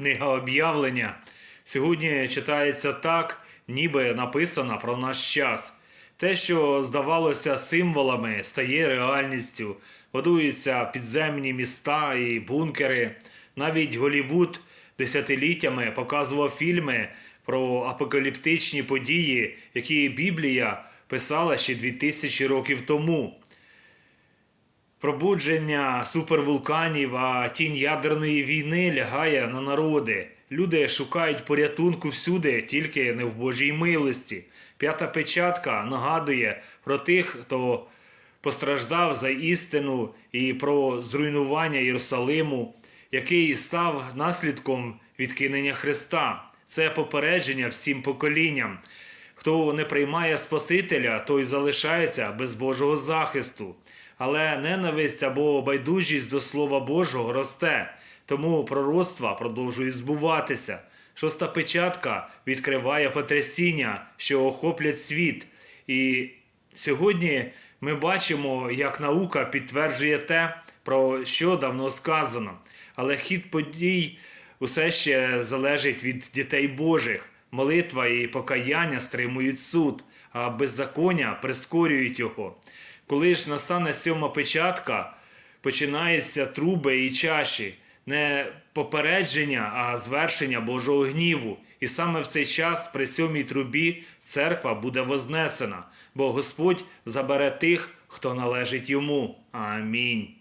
Книга об'явлення сьогодні читається так, ніби написана про наш час. Те, що здавалося символами, стає реальністю. Будуються підземні міста і бункери. Навіть Голівуд десятиліттями показував фільми про апокаліптичні події, які Біблія писала ще 2000 років тому пробудження супервулканів, а тінь ядерної війни лягає на народи. Люди шукають порятунку всюди, тільки не в Божій милості. П'ята печатка нагадує про тих, хто постраждав за істину і про зруйнування Єрусалиму, який став наслідком відкинення Христа. Це попередження всім поколінням. Хто не приймає Спасителя, той залишається без Божого захисту. Але ненависть або байдужість до Слова Божого росте, тому пророцтва продовжують збуватися. Шоста печатка відкриває потрясіння, що охоплять світ. І сьогодні ми бачимо, як наука підтверджує те, про що давно сказано. Але хід подій усе ще залежить від дітей Божих. Молитва і покаяння стримують суд, а беззаконня прискорюють його. Коли ж настане сьома печатка, починаються труби і чаші, не попередження, а звершення Божого гніву. І саме в цей час при сьомій трубі церква буде вознесена, бо Господь забере тих, хто належить йому. Амінь.